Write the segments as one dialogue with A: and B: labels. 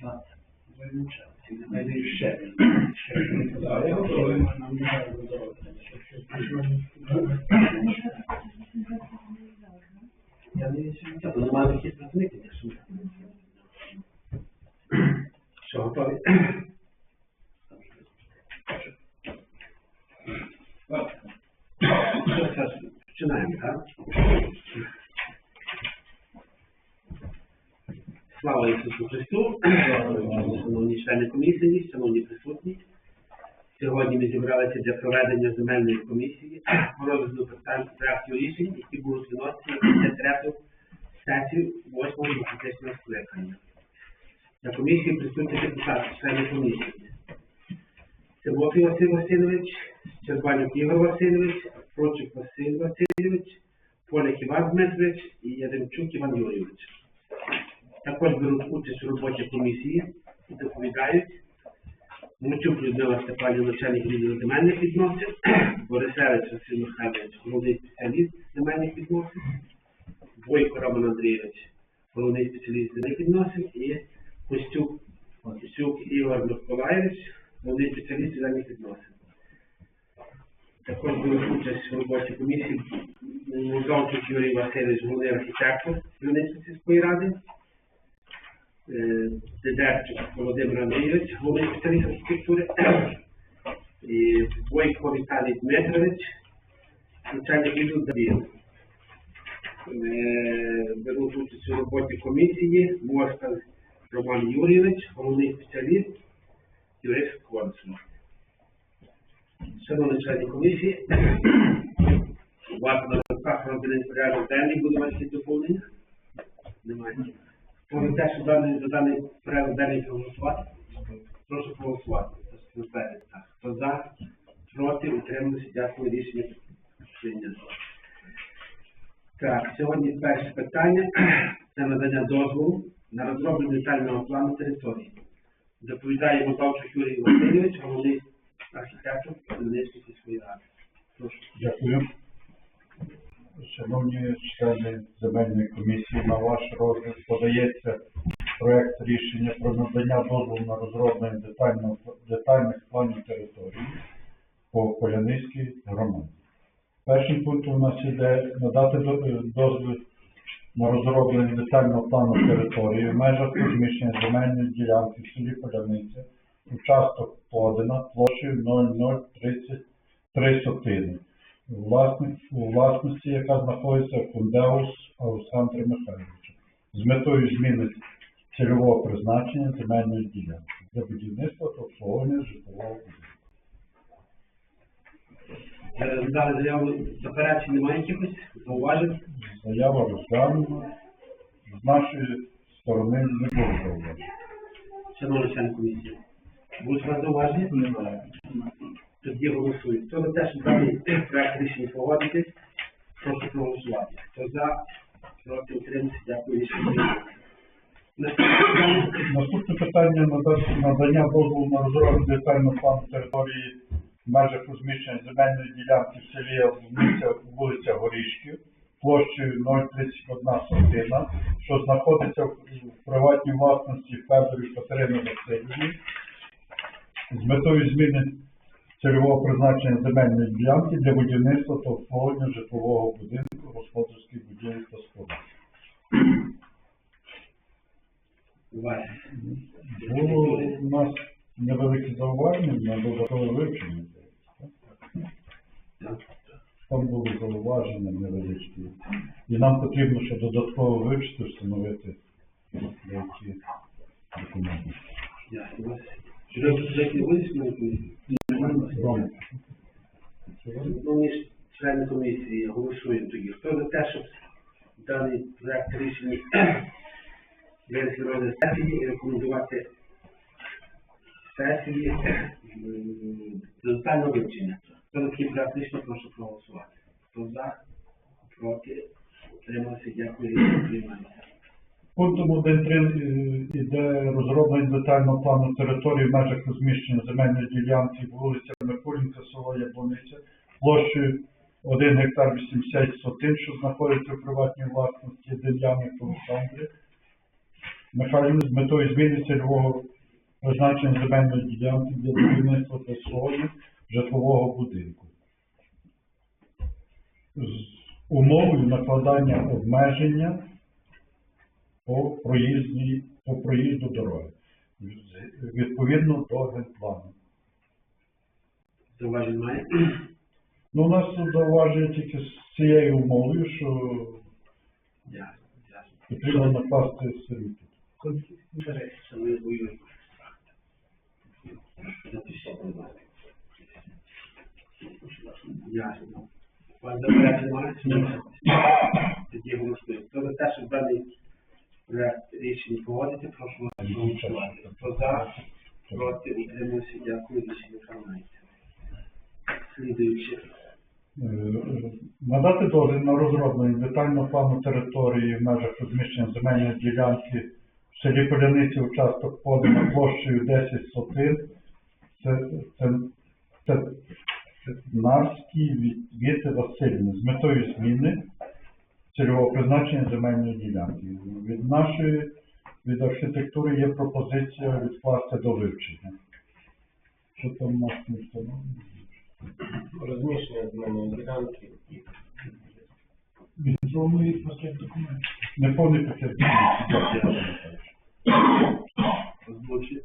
A: Я готовий.
B: Я не Та то немає таких працівників, я що. Що, готові? Що, Саш, Починаємо, так? Слава Ісусу Христу, шановні члени комісії, шановні присутні. Сьогодні ми зібралися для проведення земельної комісії по розгляду питань проектів рішень, які будуть виносити на 53 сесію 8 демократичного скликання. На комісії присутні депутати, члени комісії. Тимофій Василь Васильович, Щербанюк Ігор Васильович, Прочик Василь Васильович, Поляк Іван Дмитрович і Яремчук Іван Юрійович. Також беруть участь у роботі комісії і доповідають Мучук Людмила Степанівна, начальник відділу земельних відносин, Борисевич Василь Михайлович, головний спеціаліст земельних відносин, Бойко Роман Андрійович, головний спеціаліст земельних відносин, і Костюк, Костюк Ігор Миколаївич, головний спеціаліст земельних відносин. Також беруть участь у роботі комісії Музончик Юрій Васильович, головний архітектор Вінницької сільської ради, Дедерчук Володимир Андрійович, головний спеціаліст архітектури, Бойко Віталій Дмитрович, начальник відділу. Е, Беруть участь у роботі комісії Москаль Роман Юрійович, головний спеціаліст, юрист консул. Шановні члени комісії, у вас на руках розданий порядок денний, буде ваші доповнення? Немає. Те, що даний, за даний порядок денний проголосувати? Прошу проголосувати. Хто за, проти, утрималися, дякую, рішення прийнято. Так, сьогодні перше питання це надання дозволу на розроблення детального плану території. Доповідає Мотовчук Юрій Васильович, головний архітектор Хмельницької сільської ради. Прошу.
A: Дякую. Шановні члени земельної комісії, на ваш розгляд подається проект рішення про надання дозволу на розроблення детального, детальних планів території по Полянистській громаді. Першим пунктом у нас іде надати дозвіл на розроблення детального плану території в межах розміщення земельної ділянки в селі Поляниця, участок Подина площею 0033 сотини у власності, яка знаходиться в Фундеус Олександра Михайловича, з метою зміни цільового призначення земельної ділянки для будівництва та обслуговування житлового будинку.
B: Е, Далі заяву заперечень немає якихось зауважень?
A: Заява розглянена. З нашої сторони не було зауважень.
B: Шановні члени комісії, будуть вас зауваження? Немає. Тоді голосують. Хто за те, що даний проект рішення погодити, прошу проголосувати. Хто за, проти, утримався, дякую, рішення. Наступне питання.
A: Надання дозволу на розроблення детального плану території в межах розміщення земельної ділянки в селі вулиця, Горішків площею 031 сотина, що знаходиться в, приватній власності Федорів Катерини Васильівни з метою зміни цільового призначення земельної ділянки для будівництва та обслуговування житлового будинку, господарських будівель та споруд. Було у нас невелике зауваження на додаткове вивчення. Там були зауваження невеличкі. І нам потрібно ще додатково вивчити, встановити деякі документи.
B: Ясно. У вас Комісії?
A: Рома,
B: Шановні члени комісії, голосуємо тоді. Хто за те, щоб даний проект рішення винести розгляд сесії і рекомендувати сесії до вивчення? Хто за такий проект рішення, прошу проголосувати. Хто за, проти, утримався, дякую, приймається.
A: Пунктом 1.3 іде розроблення детального плану території в межах розміщення земельної ділянки вулиця Микулінка, село Яблониця, площею 1 гектар 80 сотин, що знаходиться в приватній власності Дем'яник Олександрі, Михайлівни з метою зміни цільового призначення земельної ділянки для будівництва та свого житлового будинку. З умовою накладання обмеження по проїзді, по проїзду дороги. Відповідно до генплану.
B: Зауважень має?
A: Ну, у нас тут зауваження тільки з цією умовою, що потрібно накласти сервітут.
B: Конфлікт інтересів, воюємо. Запишіть, будь. Ясно. Вас заперечень немає? Тоді голосуємо. Хто за те, щоб даний проект рішення погодити, прошу вас проголосувати. Хто за, проти, утримався, дякую, рішення приймається. Слідуючи.
A: Е, Надати дозвіл на розроблення детального плану території в межах розміщення земельної ділянки в селі Поляниці участок подано площею 10 сотин. Це, це, це, Нарський від Віти Васильівни з метою зміни цільового призначення земельної ділянки. Від нашої, від архітектури є пропозиція відкласти до вивчення. Що там у нас не встановлено?
C: розміщення земельної ділянки і
A: Відповний пакет документів. Неповний пакет документів.
B: Озвучить.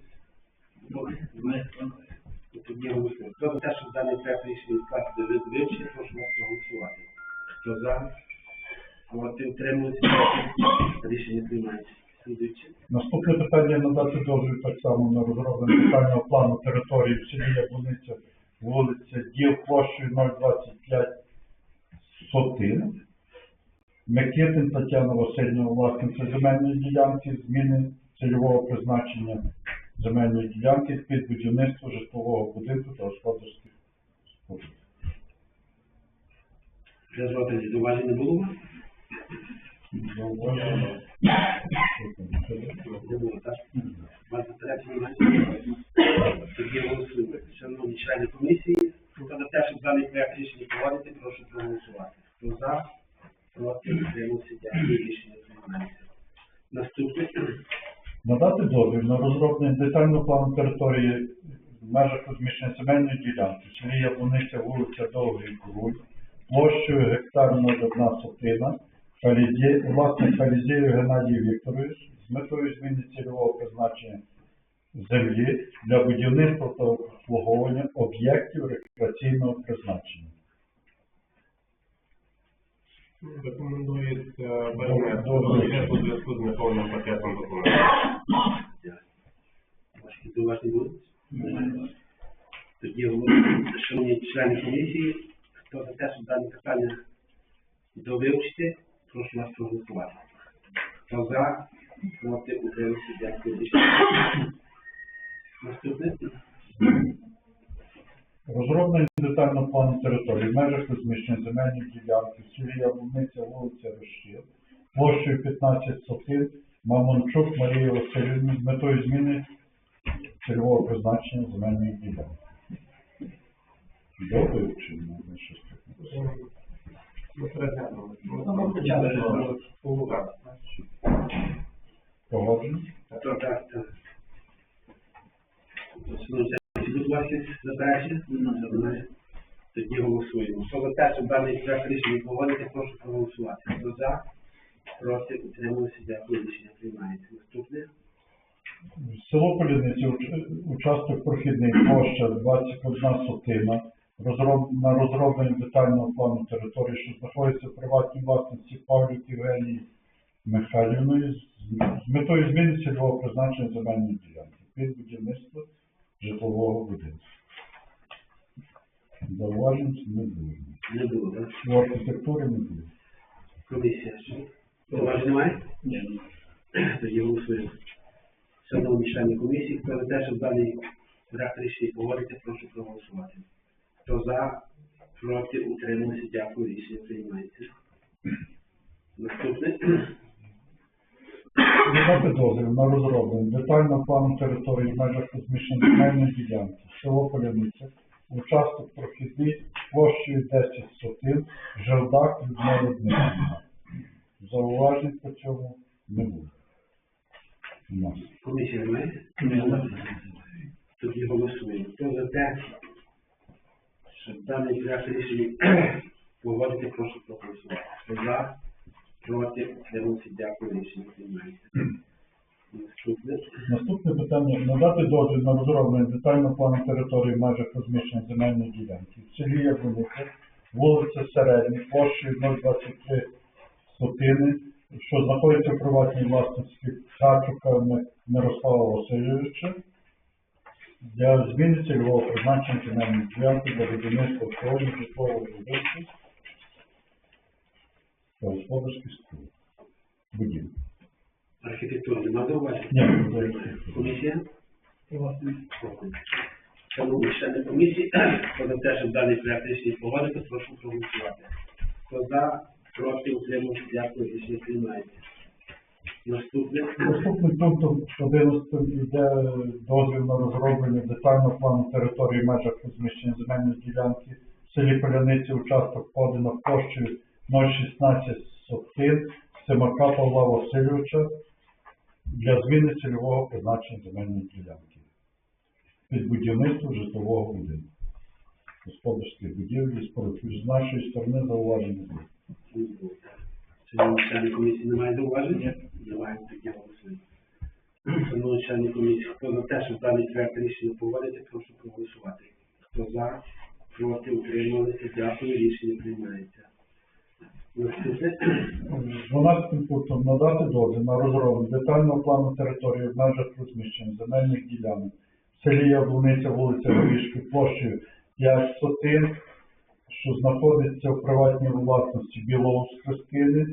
B: Тоді голосуємо. Хто за те, щоб даний проект рішення відкласти до вивчення, прошу вас проголосувати. Хто за? Проти утримується. Рішення приймається.
A: Наступне питання надати дозвіл так само на розроблення детального плану території в селі Яблуниця, вулиця Діл площею 025 сотин. Микитин Тетяна Васильівна, власниця земельної ділянки, зміни цільового призначення земельної ділянки під будівництво житлового будинку та господарських споруд.
B: Жодних не було? Тоді голосуємо. Шановні
A: на розроблення детального плану території в межах розміщення земельної ділянки, в селі Яблуниця, вулиця Довгий Круль, площею гектар 01 сотина, Халізє- власник Халізєю Геннадій Вікторович, з метою зміни цільового призначення землі для будівництва та обслуговування об'єктів рекреаційного призначення.
C: рекомендується до бюджету зв'язку з неповним пакетом документів.
B: Ваші зауваження будуть? Тоді голосуємо. Шановні члени комісії, хто за те, щоб дані питання довивчити, прошу вас проголосувати. Хто за, проти, утримався, дякую. Наступне.
A: Розроблення детального плану території в межах розміщення земельної ділянки в селі вулиця Рощил, площею 15 сотин, Мамончук Марії Васильівни з метою зміни цільового призначення земельної ділянки. До вивчення, не щось таке.
B: Тоді голосуємо. Хто за те, щоб даний проект рішення погодити, прошу проголосувати. Хто за, проти, утримувався, дякую, рішення приймається. Наступне.
A: Село Поліниці, уч- участок прохідний площа 21 сотина. На розроблення детального плану території, що знаходиться в приватній власності Павлюк Євгенії Михайлівної, з метою зміни цільового призначення земельної ділянки під будівництво житлового будинку. Зауважень не було.
B: Не було, так?
A: В архітектурі не було.
B: Комісія. що? Зауважень немає?
A: Ні.
B: Тоді голосуємо. Шановні члени комісії, хто за те, щоб даний проект рішення погодити, прошу проголосувати. Хто за, проти, утримався, дякую, рішення приймається. Наступне.
A: Надати дозвіл на розроблення детального плану території в межах розміщення земельної ділянки, село Поляниця, участок прохідний площею 10 сотин, Жердак Людмила Дмитрівна. Зауважень по цьому не буде. У нас.
B: Комісія немає? Тоді голосуємо. Хто за те, щоб даний проект рішення погодити, прошу проголосувати. За, проти, утримався, дякую, рішення приймається. Наступне.
A: Питання. Надати дозвіл на розроблення детального плану території в межах розміщення земельної ділянки. В селі Яблуниця, вулиця Середня, площею 023 сотини, що знаходиться в приватній власності Харчука Мирослава Васильовича, для зміни цільового призначення земельної ділянки для будівництва обслуговування житлового будинку та господарських споруд. Будівлі.
B: Архітектура нема зауважень?
A: Ні, немає.
B: Комісія? Шановні члени комісії, хто за те, щоб даний проект рішення погодити, прошу проголосувати. Хто за, проти, утримався, дякую, рішення приймається. Наступне.
A: Наступним пунктом 11 йде дозвіл на розроблення детального плану території межах розміщення земельної ділянки в селі Поляниці участок подано площею 016 сотин Симака Павла Васильовича для зміни цільового призначення земельної ділянки під будівництво житлового будинку. Господарських будівель і. З нашої сторони зауваження.
B: Шановні комісії, немає зауваження? Немає, тоді голосуємо. Шановні члени комісії, хто за те, щоб даний проект рішення погодити, прошу проголосувати. Хто за, проти, утрималися, дякую, рішення приймається.
A: 12 пунктом надати дозвіл на розроблення детального плану території в межах розміщення земельних ділянок в селі Яблуниця, вулиця Горішки, площею 5 сотин, що знаходиться в приватній власності Білоус Христини,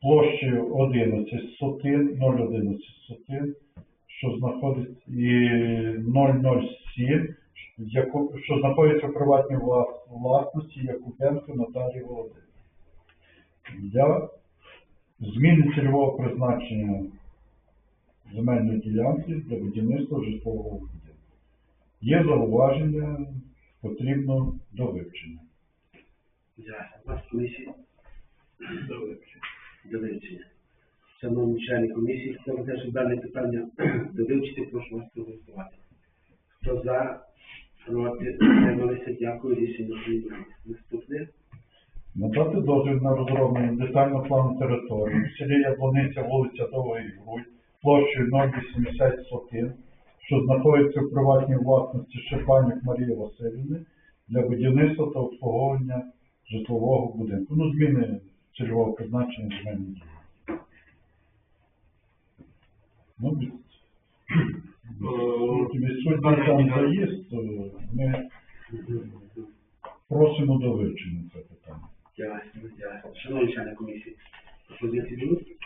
A: площею 11 сотин, 0,11 сотин, що знаходиться і 007, що знаходиться в приватній власності Якубенко Наталії Володимирівни для зміни цільового призначення земельної ділянки для будівництва житлового будинку. Є зауваження, потрібно до вивчення.
B: До вивчення. Шановні члени комісії, хто те, щоб дане питання довивчити, прошу вас проголосувати. Хто за, проти, утрималися, дякую, рішення приймається. Наступне.
A: Надати дозвіл на розроблення детального плану території в селі Яблониця, вулиця Довгий Грудь, площею 080 сотин, що знаходиться в приватній власності Шепанюк Марії Васильівни для будівництва та обслуговування житлового будинку. Ну, зміни цільового призначення земельної ділянки. Ну, від- відсутній там заїзд, ми просимо до вивчення це питання.
B: Дякую, дякую. Шановні члени комісії, пропозиції будуть?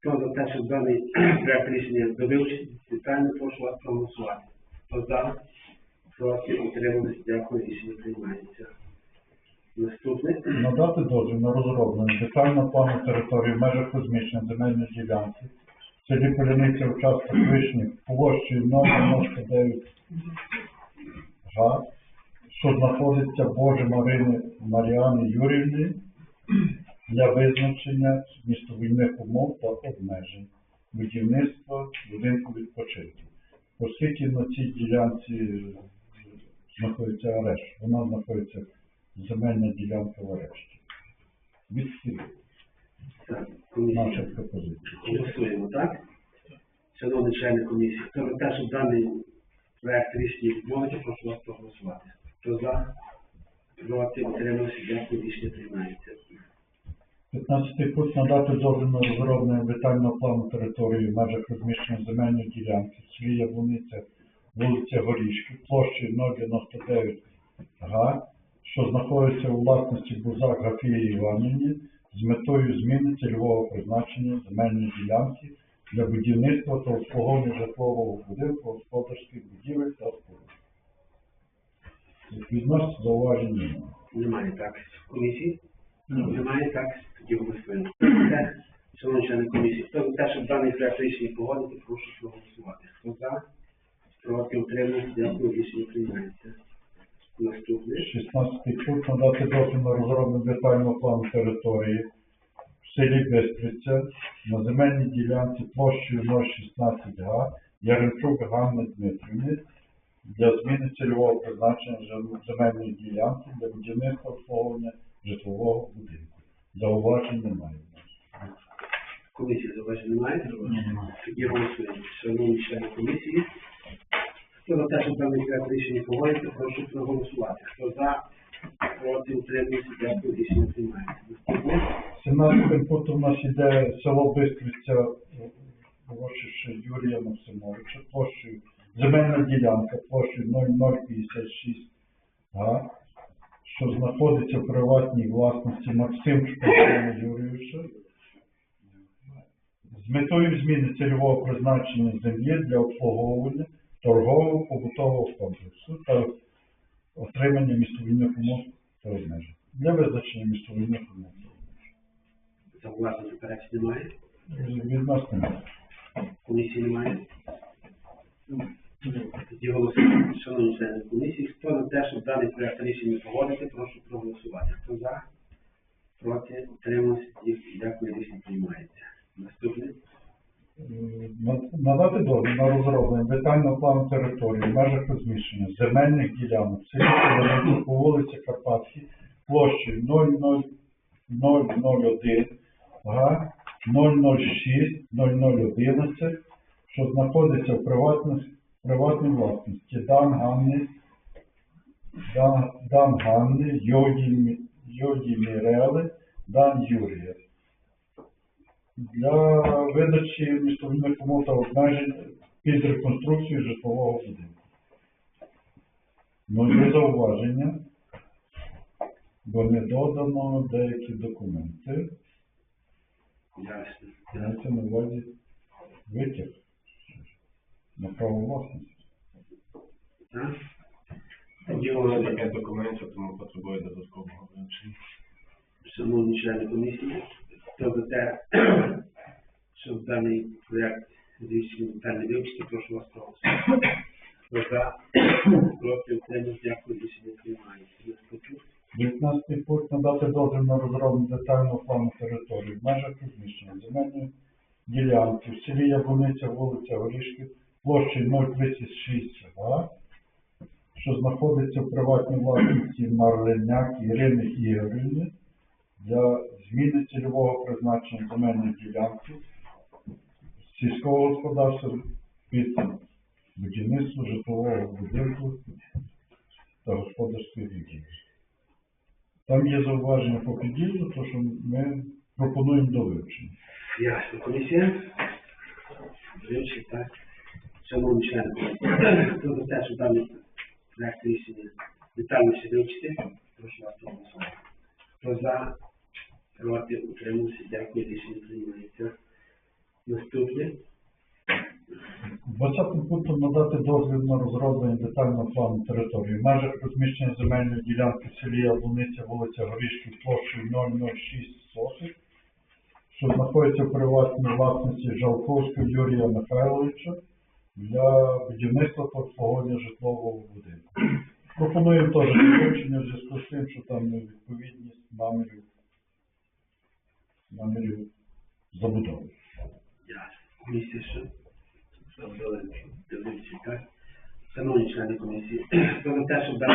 B: Хто за те, щоб даний проект рішення довивчити, детально прошу вас проголосувати. Хто за, проти, утрималися, дякую, рішення приймається.
A: Надати дозвіл на розроблення детального плану території в межах розміщення земельної ділянки в селі Поляниця участок вишні площею 099 га, що знаходиться Боже Марини Маріани Юрівни для визначення містобудівних умов та обмежень будівництва будинку відпочинку. Оскільки на цій ділянці знаходиться арешт, вона знаходиться земельна ділянка в арешті. Відхилити
B: Так,
A: наша
B: комісія.
A: пропозиція.
B: Голосуємо, так? Шановні члени комісії, хто за те, щоб даний проект рішення відмовити, прошу вас проголосувати. Хто за, проти, утримався, дякую, рішення приймається.
A: 15 пункт надати дозвіл розроблення детального плану території в межах розміщення земельної ділянки в селі Яблуниця, вулиця Горішки, площею 099 га, що знаходиться у власності Бузак Гафії Іванівні з метою зміни цільового призначення земельної ділянки для будівництва та обслуговування житлового будинку, господарських будівель та споруд. Від нас зауважень немає.
B: Немає так. Комісії? Немає так. Тоді голосуємо. Шановні члени комісії, хто за те, щоб даний проект рішення погодити, прошу проголосувати. Хто за, проти, утримався, дякую, рішення приймається. Наступне.
A: 16 пункт надати дозвіл на розроблення детального плану території в селі Бестриця на земельній ділянці площею 016 га Яремчук Ганни Дмитрівни для зміни цільового призначення земельної ділянки для будівництва обслуговування житлового будинку. Зауважень немає.
B: Комісія зауважень немає? Тоді голосуємо. Шановні члени комісії, хто за те, щоб даний проект рішення погодити, прошу проголосувати. Хто за, проти, утримується, дякую, рішення приймається. Наступне.
A: 17 пунктом у нас іде село Бистриця, урочище Юрія Максимовича, площею, земельна ділянка площею 0056 га, що знаходиться в приватній власності Максимчука Антона Юрійовича, з метою зміни цільового призначення землі для обслуговування торгового побутового комплексу та отримання містобудівних умов та обмежень. Для визначення містобудівних умов.
B: Зауважень заперечень немає.
A: Відносно немає.
B: Комісії немає. Тоді голосуємо. Шановні члени комісії, хто за те, щоб даний проект рішення погодити, прошу проголосувати. Хто за, проти, утримався, дякую, рішення приймається. Наступне.
A: На- Надати дозвіл на розроблення детального плану території в межах розміщення земельних ділянок селі по вулиці Карпатській площею 00001 га 006 0011, що знаходиться в приватній власності. Дан Ганни, Дан, Дан Ганни, Йоді, Йоді Мірели, Дан Юрія для видачі містобудівних умов та обмежень під реконструкцію житлового будинку. Ну, є зауваження, бо не додано деякі документи.
B: Ясно.
A: Мається на увазі витяг на право власності.
B: Тоді
C: Є таке документів, тому потребує додаткового вивчення.
B: Шановні члени комісії, хто за те, щоб даний проект рішення детально вивчити, прошу вас проголосувати. Хто за, дякую, рішення приймається. Наступне.
A: 19 пункт надати дозвіл на розроблення детального плану території в межах розміщення земельної ділянки в селі Яблуниця, вулиця Горішків, площею 036 га, що знаходиться в приватній власності Марленяк Ірини Ігорівни для зміни цільового призначення земельної ділянки сільського господарства під будівництво житлового будинку та господарської будівлі. Там є зауваження по під'їзду, то що ми пропонуємо до вивчення.
B: Ясно, комісія. Вивчить, так. Шановні члени хто за те, щоб даний проект рішення детальніше вивчити, прошу вас проголосувати. Хто за, проти, утримався, дякую, рішення приймається. Наступне.
A: 20 пунктом надати дозвіл на розроблення детального плану території в межах розміщення земельної ділянки в селі Яблуниця, вулиця Горішків, площею 006 сотих, що знаходиться в приватній власності Жалковського Юрія Михайловича для будівництва та обслуговування житлового будинку. Пропонуємо теж вивчення в зв'язку з тим, що там невідповідність намірів, намірів забудови.
B: Що? Зробили дивлюся, так? Шановні члени комісії, хто за те, щоб дати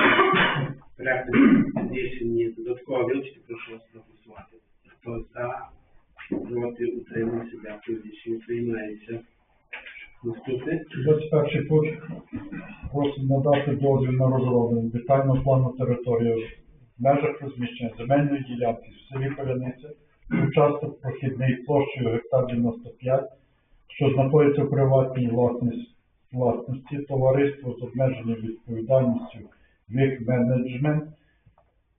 B: проект рішення додатково вивчити, прошу вас проголосувати. Хто за, проти, утримався, дякую, рішення приймається. Наступне.
A: 21 пункт просить надати дозвіл на розроблення детального плану території в межах розміщення земельної ділянки в селі Поляниця, участок прохідний площею гектар 95, що знаходиться в приватній власності, товариство з обмеженою відповідальністю Вік Менеджмент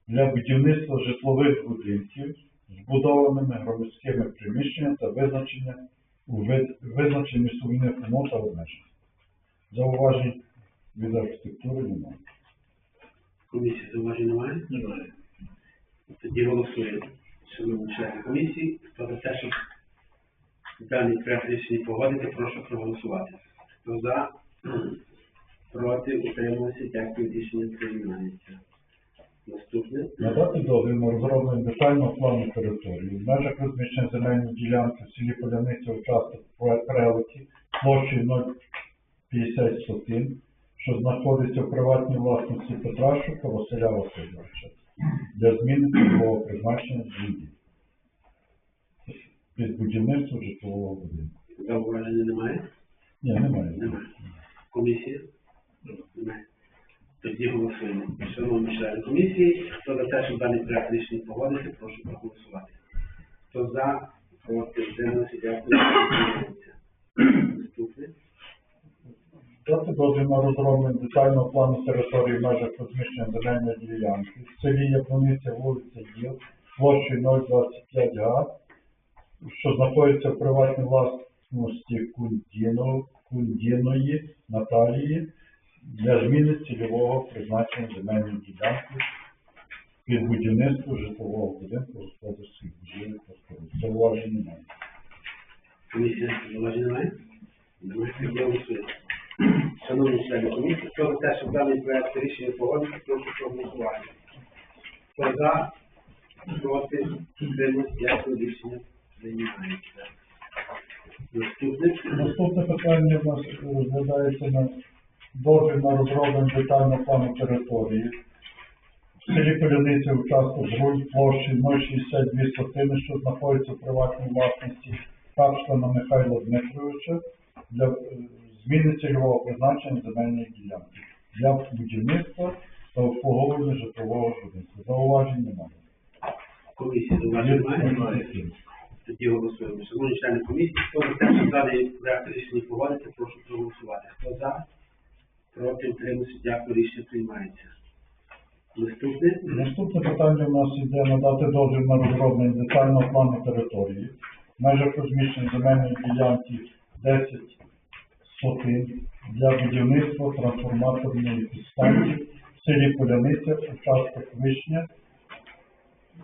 A: для будівництва житлових будинків з будованими громадськими приміщеннями та визначення у визначенні сумнівних умов та обмежень. Зауважень від архітектури немає.
B: Комісія зауважень немає? Немає. Тоді голосуємо. Шановні члени комісії, хто за те, щоб даний проект рішення погодити, прошу проголосувати. Хто за, проти, утримався, дякую, рішення приймається. Наступне.
A: Надати дозвіл розроблення детального плану території в межах розміщення земельної ділянки в селі Поляниця участок Прелиці площею 0,50 сотин, що знаходиться в приватній власності Петрашука Василя Васильовича для зміни цільового призначення землі під будівництво житлового будинку.
B: Зауваження немає?
A: Ні, немає.
B: Немає. Комісія? Немає. Тоді голосуємо. Шановні члени комісії, хто за те, щоб даний проект рішення погодити, прошу проголосувати. Хто за, проти, утрималися, дякую. Наступне.
A: Дати на розроблення детального плану території в межах розміщення земельної ділянки в селі Яблониця, вулиця Діл, площею 025 га, що знаходиться в приватній власності Кундіно, Кундіної Наталії для зміни цільового призначення земельної ділянки під будівництво житлового будинку господарських будівель та споруд. Зауважень немає.
B: Комісія зауваження немає? Тоді голосуємо. Шановні члени комісії, хто за те, щоб даний проект рішення погодити, прошу проголосувати. Хто за, проти, утрималися, дякую, рішення приймається. Наступне.
A: Наступне питання у нас розглядається на дозвіл на розроблення детального плану території. В селі Поляниця участок Жруль площі 062 сотини, що знаходиться в приватній власності Капштана Михайла Дмитровича для е, зміни цільового призначення земельної ділянки для будівництва та обслуговування житлового будинку. Зауважень немає.
B: Комісія зауваження немає? Тоді голосуємо. Шановні члени комісії, хто за те, щоб даний проект рішення погодити, прошу проголосувати. Хто за, проти, утримався, дякую, рішення приймається. Наступне.
A: Наступне питання у нас йде надати дозвіл на розроблення детального плану території. В межах розміщення земельної ділянки 10 сотин для будівництва трансформаторної підстанції в селі Поляниця, участок Вишня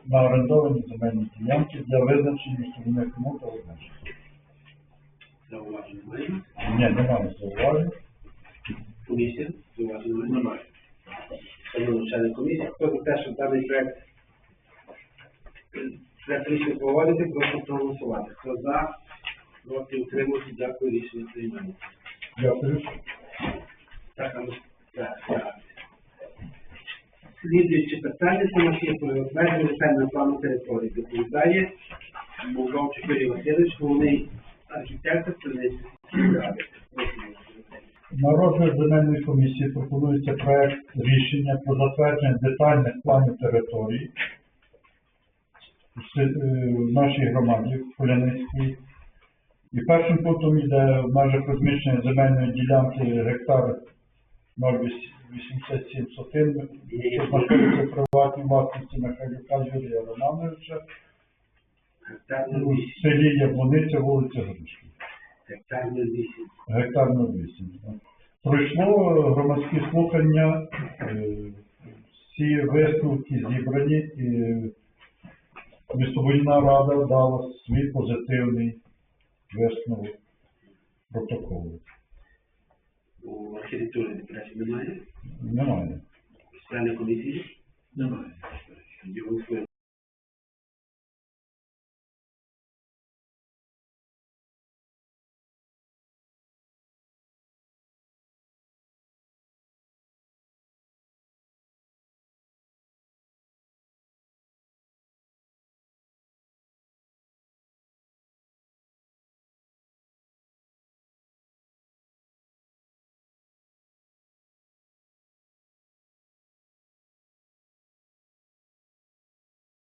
A: на орендованій земельній ділянці для визначення містобудівних умов та обмежень.
B: Зауваження немає?
A: Ні, немає зауважень.
B: Комісія, зауваження немає? Шановні члени комісії, хто за те, щоб даний проект проект рішення погодити, прошу проголосувати. Хто за, проти, утримався, дякую, рішення приймається.
A: Дякую.
B: Так, а ну, так, так. Про затвердження детального плану території. Доповідає Молдовчик Юрій Васильович, головний архітектор Хмельницької.
A: На розгляд земельної комісії пропонується проект рішення про затвердження детальних планів території в е, нашій громаді в Поляницькій. І першим пунктом йде межах розміщення земельної ділянки гектар 0,87 сотин, що знаходиться в приватній власності Михайлюка Юрія Романовича у селі Яблониця, вулиця Грушки.
B: Гектар 08.
A: гектар на 8. Пройшло е, громадські слухання, е, всі висновки зібрані, і містобудівна рада дала свій позитивний висновок протоколу.
B: У архітектури депутатів немає.
A: Немає.
B: Члени комісії? Немає.